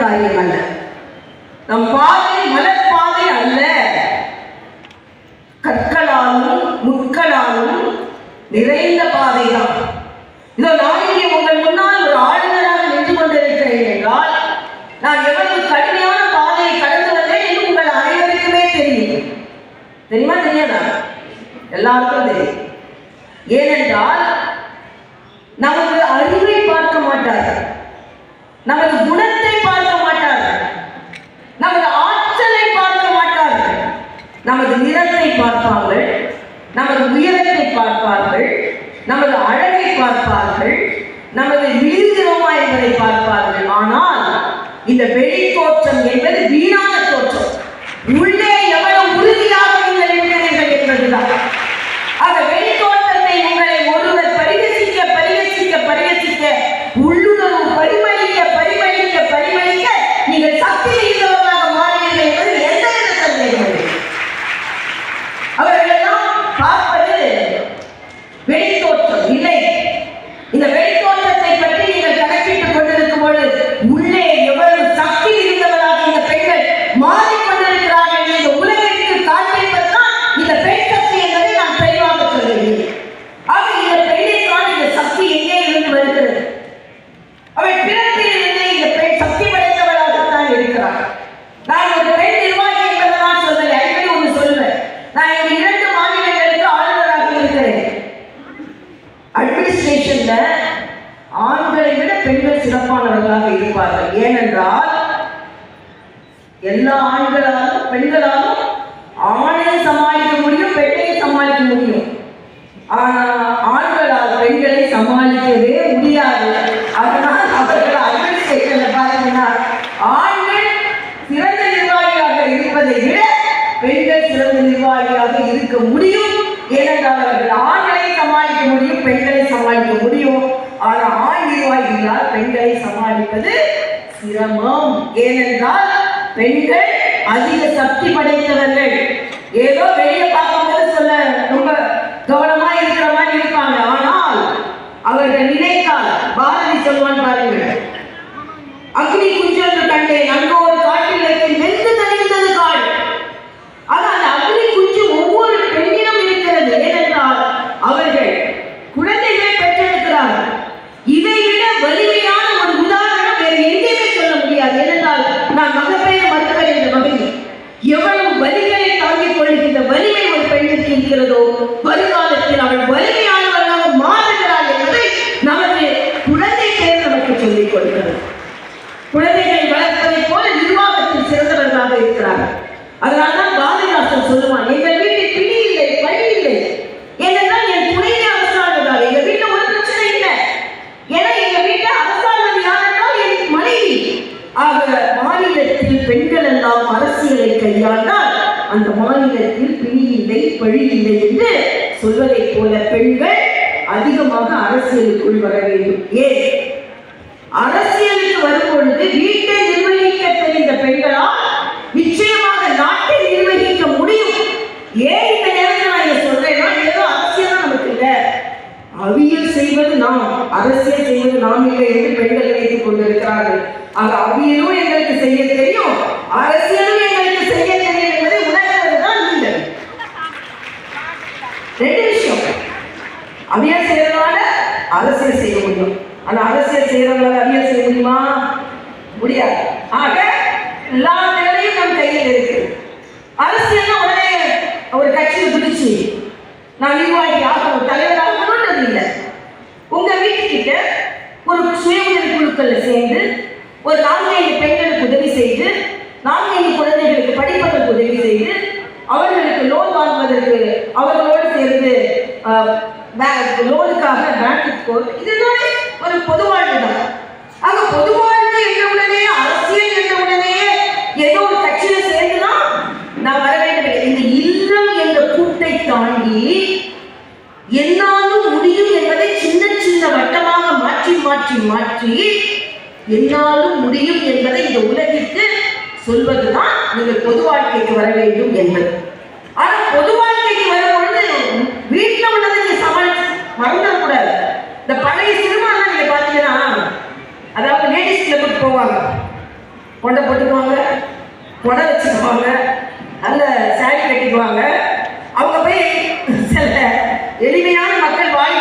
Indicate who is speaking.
Speaker 1: காரியம் அல்ல நம் பாதை மலர்பாதை அல்ல. கற்களாலும் முட்களாலும் நிறைந்த பாதைதான். இதோ நான் இங்கே உங்கள் முன்னால் ஒரு ஆளுநராக நின்று கொண்டிருக்கிறேன் என்றால் நான் எவ்வளவு கடுமையான பாதையை கடந்து வந்தேன் என்று உங்கள் அனைவருக்குமே தெரியும். தெரியுமா தெரியாதா? எல்லாருக்கும் தெரியும். ஏனென்றால் நமது அறிவை பார்க்க மாட்டார்கள். நமது குண பார்க்க மாட்டார்கள் நமது ஆற்றலை பார்க்க மாட்டார்கள் நமது நிறத்தை பார்ப்பார்கள் நமது உயரத்தை பார்ப்பார்கள் நமது அழகை பார்ப்பார்கள் நமது விழுகிறோமா என்பதை பார்ப்பார்கள். ஆனால் இந்த பெண் தோற்றம் என்பது வீணான தோற்றம் உள்ளே எவ்வளவு உறுதியாக நீங்கள் இருக்கிறீர்கள் என்பதுதான் ஆக வெளி தோற்றத்தை உங்களை ஒருவர் பரிகசிக்க பரிகசிக்க பரிகசிக்க உள்ளுணர்வு பரிமளிக்க பரிமளிக்க பரிமளிக்க நீங்கள் சக்தி மிகுந்தவர்களாக மாறுவீர்கள் என்பது எந்தவித சந்தேகமில்லை அவர்களெல்லாம் பார்ப்பது வெளித்தோற்றம் இல்லை இந்த வெளித்தோற்றத்தை பற்றி நீங்கள் கணக்கிட்டுக் கொண்டிருக்கும் பொழுது உள்ளே எவ்வளவு சக்தி இருந்தவராக இந்த பெண்கள் மாறிக்கொண்டிருக்கிறார்கள் என்று இந்த உலகிற்கு காண்பிப்பதுதான் இந்த பெண் சக்தி என்பதை நான் தெளிவாக சொல்கிறேன் ஆக இந்த பெண்ணிற்கான இந்த சக்தி எங்கே இருந்து வருகிறது அவள் பிறப்பிலிருந்தே இந்த பெண் சக்தி படைத்தவளாகத்தான் இருக்கிறாள் நான் ஒரு பெண் நிர்வாகி என்பதை நான் சொல்லலை அடிக்கடி ஒன்று சொல்லுவேன் நான் இந்த இரண்டு மாநிலங்களுக்கு ஆளுநராக இருக்கிறேன் அட்மினிஸ்ட்ரேஷன்ல ஆண்களை விட பெண்கள் உள்ளவர்களாக இருப்பார்கள். ஏனென்றால் எல்லா ஆண்களாலும் பெண்களாலும் ஆணை சமாளிக்க முடியும் பெண்ணை சமாளிக்க முடியும். ஆனால் ஆண்களால் பெண்களை சமாளிக்கவே முடியும் இருக்க முடியும். ஏனென்றால் அவர்கள் ஆண்களை சமாளிக்க முடியும் பெண்களை சமாளிக்க முடியும். ஆனால் ஆண் நிர்வாகிகளால் பெண்களை சமாளிப்பது சிரமம். ஏனென்றால் பெண்கள் அதிக சக்தி படைத்தவர்கள். ஏதோ வெளியே பார்க்கும்போது சொல்ல ரொம்ப கவனமா இருக்கிற மாதிரி இருப்பாங்க ஆனால் அவர்கள் நினைத்தால் பாரதி சொல்வான் பாருங்கள் அக்னி குஞ்சொன்று கண்டேன் அங்கு ஒரு காட்டில் வைத்து வெந்து தணிந்தது காடு ஆனால் அந்த அக்னி குஞ்சு ஒவ்வொரு பெண்ணிடம் இருக்கிறது ஏனென்றால் அவர்கள் குழந்தைகளை பெற்றெடுக்கிறார்கள் இதை விட வலிமையான ஒரு உதாரணம் வேறு எங்கேயுமே சொல்ல முடியாது ஏனென்றால் நான் மகப்பேறு மருத்துவர் என்ற வகையில் எவ்வளவு வலிகளை தாங்கிக் கொள்கின்ற வலிமை ஒரு பெண்ணிற்கு இருக்கிறதோ வருங்காலத்தில் அவள் வலிமையானவர்களாக மாறுகிறாள் என்பதை நமது குழந்தை பேர் நமக்கு சொல்லிக் கொடுக்கிறது. குழந்தைகளை வளர்ப்பதைப் போல நிர்வாகத்தில் சிறந்தவர்களாக இருக்கிறார்கள். அதனால்தான் பாரதிதாசன் சொல்லுவான் எங்கள் வீட்டில் பிடி இல்லை பழி இல்லை. ஏனென்றால் என் துணையை அரசாள்வதால் எங்கள் வீட்டில் ஒரு பிரச்சனை இல்லை. ஏன்னா எங்கள் வீட்டில் அரசாள்வது யாரென்றால் என் மனைவி. ஆக அரசியலை கையாண்டால் அந்த மாநிலத்தில் பிணி இல்லை பழி இல்லை என்று சொல்வதைப் போல பெண்கள் அதிகமாக அரசியலுக்குள் வர வேண்டும். ஏன்? அரசியலுக்கு வரும் பொழுது வீட்டை நிர்வகிக்க தெரிந்த பெண்களால் நிச்சயமாக நாட்டை நிர்வகிக்க முடியும். ஏன் இந்த நேரத்தில் நான் இதை சொல்றேன்னா ஏதோ அரசியல் நமக்கு இல்லை. அவியல் செய்வது நாம் அரசியல் செய்வது நாம் இல்லை என்று பெண்கள் நினைத்துக் கொண்டிருக்கிறார்கள். ஆக அவியலும் எங்களுக்கு செய்ய தெரியும். அரசியலும் எங்களுக்கு செய்ய தெரியும் என்பதை உணர்வதுதான் நீங்கள் ரெண்டு விஷயம் அவியல் செய்யறதுனால அரசியல் செய்ய முடியும். ஆனா அரசியல் செய்யறவங்களால அவியல் செய்ய முடியுமா? முடியாது. ஆக எல்லா நிலையும் நம் கையில் இருக்கு. அரசியல்னா உடனே ஒரு கட்சியை பிடிச்சி நான் நிர்வாகி ஆகணும் தலைவராகணும்ன்றது இல்லை. உங்க வீட்டுக்கிட்ட ஒரு சுய உதவி குழுக்கள்ல சேர்ந்து ஒரு நான்கைந்து பெண்களுக்கு உதவி செய்து நான்கைந்து குழந்தைகளுக்கு படிப்பதற்கு உதவி செய்து அவர்களுக்கு லோன் வாங்குவதற்கு அவர்களோடு சேர்ந்து லோனுக்காக பேங்க்குக்கு போகிறது எல்லாமே ஒரு பொது வாழ்வு தான் ஆக பொது வாழ்வு என்ற உடனே அரசியல் என்ற உடனே ஏதோ ஒரு கட்சியில சேர்ந்துனா நான் வர வேண்டும் இந்த இல்லம் என்ற கூட்டை தாண்டி என்னாலும் முடியும் என்பதை சின்ன சின்ன வட்டமாக மாற்றி மாற்றி மாற்றி என்னாலும் முடியும் என்பதை இந்த உலகிற்கு சொல்வதுதான் நீங்கள் பொது வாழ்க்கைக்கு வர வேண்டும் என்பது. ஆனால் பொது வாழ்க்கை சண்டை போட்டுக்குவாங்க கொடை வச்சுக்குவாங்க நல்ல சாரி கட்டிக்குவாங்க. அவங்க போய் சில எளிமையான மக்கள் வாழ்க்கை